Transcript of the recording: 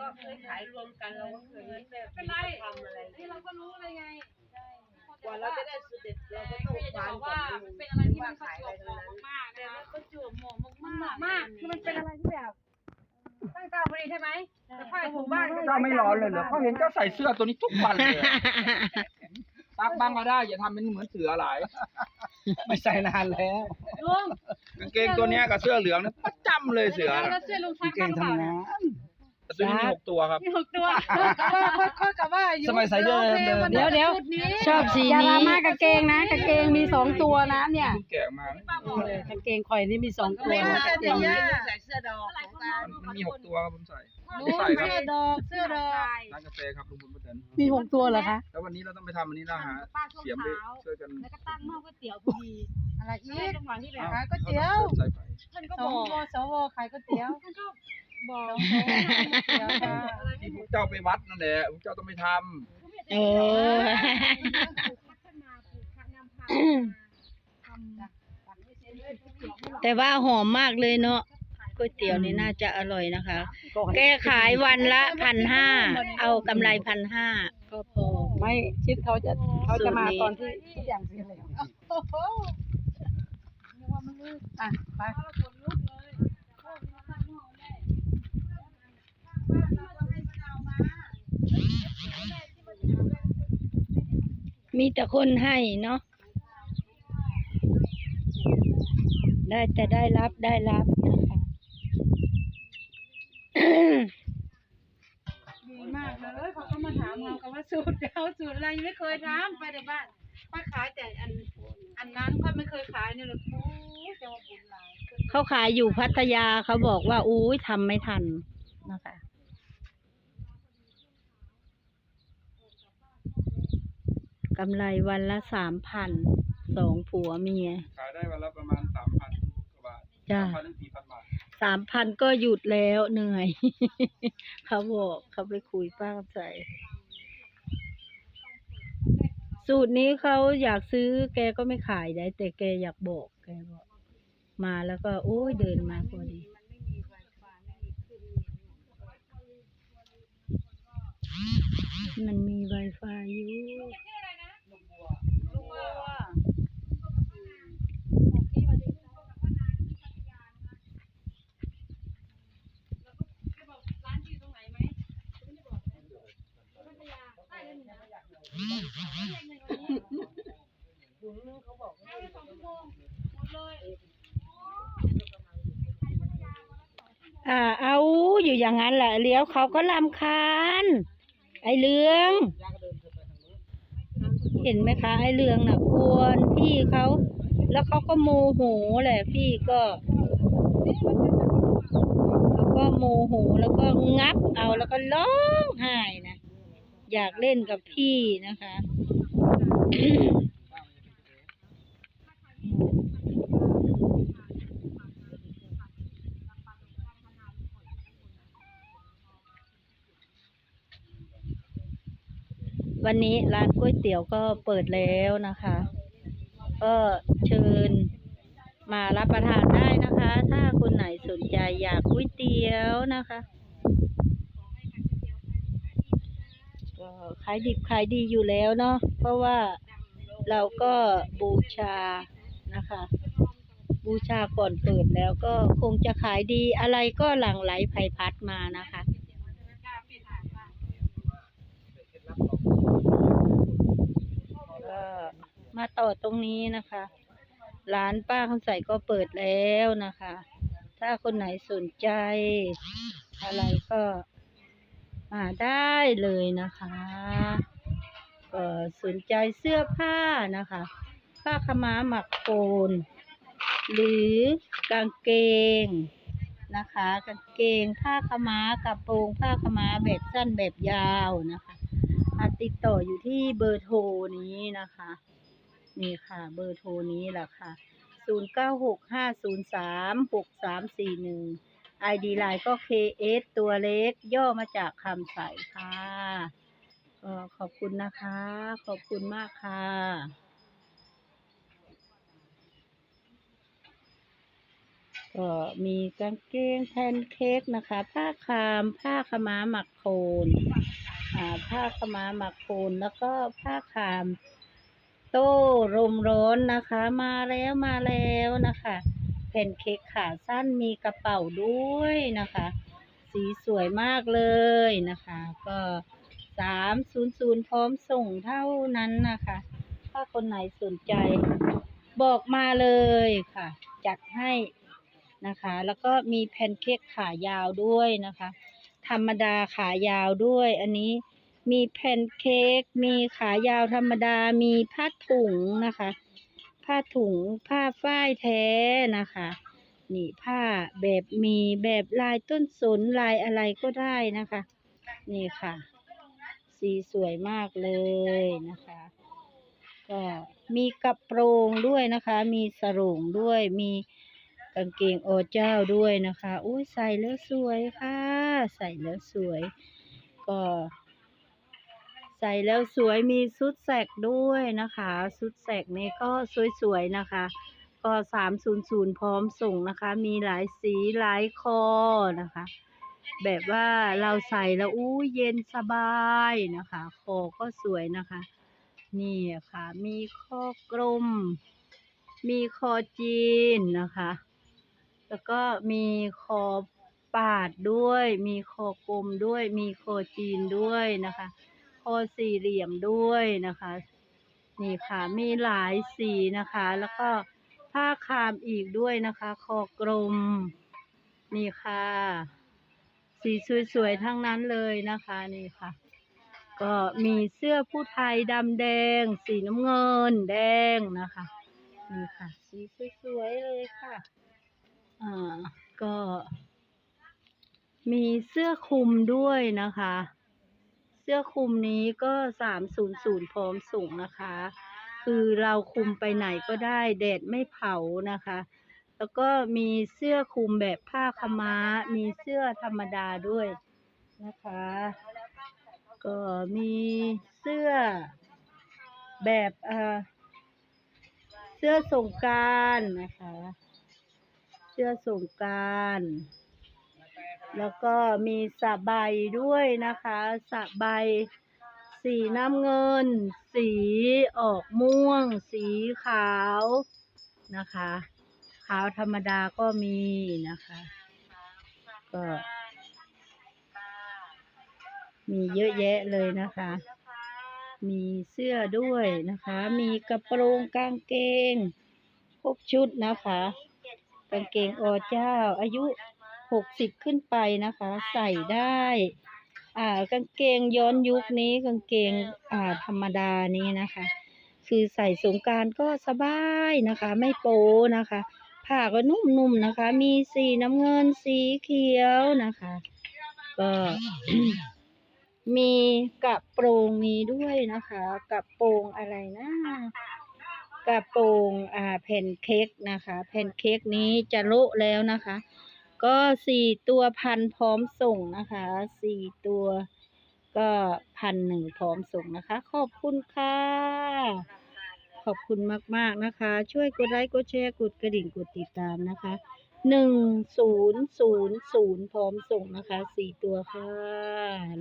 ก็เคยขายรวมกันเราก็เคยแบบเป็นไรทำอะไรนี่เราก็รู้เลยไงกว่าเราจะได้สุดเด็ดเราก็ต้องจะวาบงอกก่อว่านนะเป็นอะไรที่มันขายประจอะไรวบทั้งเหนั้นมาะมากๆนะประจวบเหมาะมันเหมาะมากคือมันเป็นอะไรที่แบบตั้งตาพอดีใช่ไหมแต่ค่อยถูกบ้านเจ้าไม่ร้อนเลยเหรอเขาเห็นเจ้าใส่เสื้อตัวนี้ทุกวันเลยอะซักบ้างก็ได้ อย่าทำเป็นเหมือนเสือหลายไม่ใส่นานแล้วลุงกางเกงตัวเนี้ยกับเสื้อเหลืองเนี่ยประจำเลยเสือแล้วน่ะเสื้อลุงซักบ้างเปล่า เนี่ยแต่ตัวนี้มีหกตัวครับ มีหกตัวค่อยกับว่าอยู่สมัยใส่เดิมเดิมเดี๋ยวเดี๋ยวชอบสีอย่านี้ลามากางเกงนะกางเกงมีสองตัวนะเนี่ยเพิ่งแกะมาเออกางเกงข่อยนี่มีสองตัวไม่นะใช่กางเกเดี๋ยวงย่านี้ใส่เสื้อดอกของตามันมีหกตัวครับผมใส่ผมลุงใส่ครับเสื้อดอกเสื้อดอกร้านกาแฟครับลุงบุญประเดินมีหกตัวเหรอคะแล้ววันนี้เราต้องไปทำอันนี้แล้วหาเสียมไปช่วยกันแล้วก็ตั้งหม้อก๋วยเตี๋ยวพอดีอะไรอีกจังหวะที่แบบขายก๋วยเตี๋ยวใส่ไฟท่านก็สบองอกวสวขายก๋วยเตี๋ยวท่านก็ บอกเดี๋ยวค่ะที่พวกเจ้าไปวัดนั่นแหละพวกเจ้าต้องไปทำเออพัฒนาปลูกพัฒนาพันธุ์แต่ว่าหอมมากเลยเนาะก๋วยเตี๋ยวนี่น่าจะอร่อยนะคะ แกขายวันละพันห้าเอากำไรพันห้าก็พอ ไม่ชิดเขาจะเขาจะมาสูตรนี้ตอนที่ทุกอย่างเสร็จแล้วโอ้โหอะไป มีแต่คนให้เนาะ ได้แต่ได้รับได้รับนะคะดีมากเลยเขาก็มาถามเรากันว่าสูตรเดียวสูตรอะไรไม่เคยทำไปในบ้านป้าขายแต่อันอันนั้นก็ไม่เคยขายเนี่ยหรอกโอ้จะว่าบุญหลาย เขาขายอยู่พัทยาเขาบอกว่า อุ้ยทำไม่ทันนะคะ กำไรวันละสามพันสองผัวเมีย ขายได้วันละประมาณสามพันกว่าบาทจ้ะ สามพันถึงสี่พันบาทสามพันก็หยุดแล้วเหนื่อย เขาบอกเขาไปคุยป้าใส่สูตรนี้เขาอยากซื้อแกก็ไม่ขายได้ แต่แกอยากบอกแกบอกมาแล้วก็โอ้ยเดินมาพอดี มันมี Wi-Fi อยู่ อ่า เอาอยู่อย่างนั้นแหละเลี้ยวเขาก็ลำคาญไอ้เรือง เห็นไหมคะไอ้เรืองน่ะกวนพี่เขาแล้วเขาก็โมโหแหละพี่ก็เขาก็โมโหแล้วก็งับเอาแล้วก็ร้องไห้นะ อยากเล่นกับพี่นะคะ วันนี้ร้านก๋วยเตี๋ยวก็เปิดแล้วนะคะ ก็เชิญมารับประทานได้นะคะ ถ้าคนไหนสนใจอยากก๋วยเตี๋ยวนะคะ ขายดิบขายดีอยู่แล้วเนาะเพราะว่าเราก็บูชานะคะ บูชาก่อนเปิดแล้วก็คงจะขายดีอะไรก็หลั่งไหลไผพัดมานะคะก็มาต่อตรงนี้นะคะร้านป้าคำใสก็เปิดแล้วนะคะ ถ้าคนไหนสนใจ อะไรก็ มาได้เลยนะคะก็สนใจเสื้อผ้านะคะ ผ้าขม้าหมักโกน หรือกางเกงนะคะ กางเกงผ้าขม้ากระโปรงผ้าขม้าแบบสั้นแบบยาวนะคะติดต่ออยู่ที่เบอร์โทรนี้นะคะ นี่ค่ะเบอร์โทรนี้แหละค่ะ 0965036341 ไอดีไลน์ก็ KS ตัวเล็ก ย่อมาจากคำใส่ค่ะก็ขอบคุณนะคะ ขอบคุณมากค่ะก็มีกางเกงแพนเค้กนะคะ ผ้าคาม ผ้าขม้าหมักโคนผ้าขม้าหมักโคนแล้วก็ผ้าคาม โต้ลมร้อนนะคะ มาแล้วมาแล้วนะคะ นเค้กขาสั้นมีกระเป๋าด้วยนะคะ สีสวยมากเลยนะคะ ก็สามศูนย์ศูนย์พร้อมส่งเท่านั้นนะคะ ถ้าคนไหนสนใจบอกมาเลยค่ะ จัดให้นะคะ แล้วก็มีแพนเค้กขายาวด้วยนะคะ ธรรมดาขายาวด้วย อันนี้มีแพนเค้กมีขายาวธรรมดามีผ้าถุงนะคะ ผ้าถุง ผ้าฝ้ายแท้นะคะ นี่ผ้าแบบมีแบบลายต้นสนลายอะไรก็ได้นะคะ นี่ค่ะ สีสวยมากเลยนะคะ ก็มีกระโปรงด้วยนะคะ มีสรงด้วยมีกางเกงโอเจ้าด้วยนะคะ อุ้ยใส่แล้วสวยค่ะ ใส่แล้วสวย ก็ ใส่แล้วสวยมีชุดแสกด้วยนะคะชุดแสกนี้ก็สวยๆนะคะ ก็สามศูนย์ศูนย์พร้อมส่งนะคะ มีหลายสีหลายคอนะคะ แบบว่าเราใส่แล้วอู้เย็นสบายนะคะ คอก็สวยนะคะ นี่ค่ะ มีข้อกลม มีคอจีนนะคะ แล้วก็มีคอปาดด้วย มีคอกลมด้วย มีคอจีนด้วยนะคะ อสี่เหลี่ยมด้วยนะคะ นี่ค่ะมีหลายสีนะคะ แล้วก็ผ้าคามอีกด้วยนะคะ คอกลมนี่ค่ะ สีสวยๆทั้งนั้นเลยนะคะนี่ค่ะ ก็มีเสื้อผู้ไทยดำแดง สีน้ำเงินแดงนะคะนี่ค่ะ สีสวยๆเลยค่ะอ่าก็มีเสื้อคลุมด้วยนะคะ สื้อคลุมนี้ก็สามศูนย์นย์พร้อมส่งนะคะ คือเราคลุมไปไหนก็ได้แดดไม่เผานะคะ แล้วก็มีเสื้อคลุมแบบผ้าขาวม้า มีเสื้อธรรมดาด้วยนะคะ ก็มีเสื้อแบบเอ่อเสื้อสงการนะคะ เสื้อสงการ แล้วก็มีสบายด้วยนะคะสบายสีน้ำเงิน สีออกม่วง สีขาวนะคะ ขาวธรรมดาก็มีนะคะ ก็มีเยอะแยะเลยนะคะ มีเสื้อด้วยนะคะ มีกระโปรงกางเกง ครบชุดนะคะ กางเกงอเจ้าอายุ หกสิบขึ้นไปนะคะ ใส่ได้ อ่ากางเกงย้อนยุคนี้กางเกงอ่าธรรมดานี้นะคะ คือใส่สงกรารก็สบายนะคะ ไม่โป๊นะคะ ผ้าก็นุ่มๆนะคะ มีสีน้ำเงินสีเขียวนะคะ ก็มีกระโปรงนี้ด้วยนะคะกระโปรงอะไรนะกระโปรงอ่าแผ่นเค้กนะคะ แผ่นเค้กนี้จะโละแล้วนะคะ ก็สี่ตัวพันพร้อมส่งนะคะสี่ตัวก็พันหนึ่งพร้อมส่งนะคะ ขอบคุณค่ะ ขอบคุณมากๆนะคะ ช่วยกดไลค์กดแชร์กดกระดิ่งกดติดตามนะคะหนึ่งศูนย์ศูนย์ศูนย์พร้อมส่งนะคะสี่ตัวค่ะ